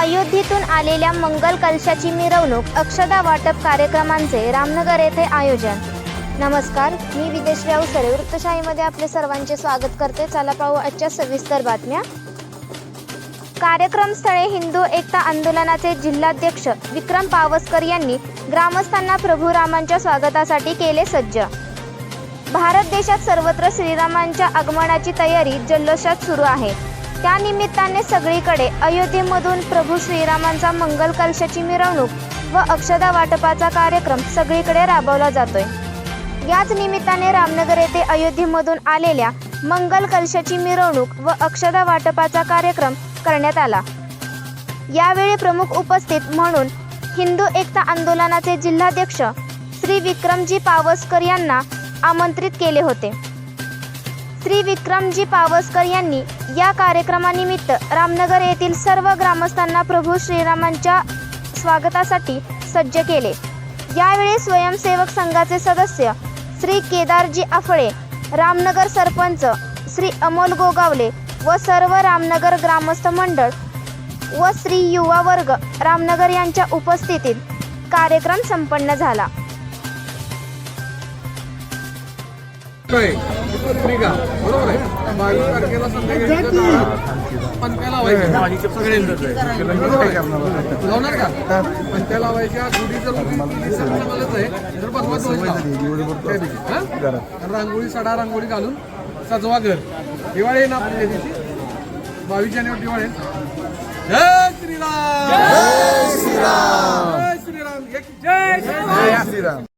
अयोध्येतून आलेल्या मंगल कलशाची मिरवणूक अक्षदा वाटप कार्यक्रमांचे रामनगर येथे आयोजन. नमस्कार मी विदेश अवसरे वृत्तशाहीमध्ये आपले सर्वांचे स्वागत करते. चला पाहू आजच्या सविस्तर बातम्या. कार्यक्रमस्थळे हिंदू एकता आंदोलनाचे जिल्हाध्यक्ष विक्रम पावसकर यांनी ग्रामस्थांना प्रभू रामांच्या स्वागतासाठी केले सज्ज. भारत देशात सर्वत्र श्रीरामांच्या आगमनाची तयारी जल्लोषात सुरू आहे. त्या निमित्ताने सगळीकडे अयोध्येमधून प्रभू श्रीरामांचा मंगल कलशाची मिरवणूक व अक्षदा वाटपाचा कार्यक्रम सगळीकडे राबवला जातोय. याच निमित्ताने रामनगर येथे अयोध्येमधून आलेल्या मंगल कलशाची मिरवणूक व अक्षदा वाटपाचा कार्यक्रम करण्यात आला. यावेळी प्रमुख उपस्थित म्हणून हिंदू एकता आंदोलनाचे जिल्हाध्यक्ष श्री विक्रमजी पावसकर यांना आमंत्रित केले होते. श्री विक्रमजी पावसकर यांनी या कार्यक्रमानिमित्त रामनगर येथील सर्व ग्रामस्थांना प्रभू श्रीरामांच्या स्वागतासाठी सज्ज केले. यावेळी स्वयंसेवक संघाचे सदस्य श्री केदारजी आफळे रामनगर सरपंच श्री अमोल गोगावले व सर्व रामनगर ग्रामस्थ मंडळ व श्री युवा वर्ग रामनगर यांच्या उपस्थितीत कार्यक्रम संपन्न झाला. बरोबर आहे. बावीस तारखेला संध्याकाळी पंत्या लावायच्या. सगळ्यांचं लावणार का? पंत्या लावायच्या गुढी जर मलाच आहे. तर रांगोळी सडा रांगोळी घालून सजवा घर. दिवाळी ना आपल्या दिवशी. बावीस जानेवारी दिवाळी. जय श्रीराम. जय श्रीराम. जय श्रीराम. जय श्रीराम.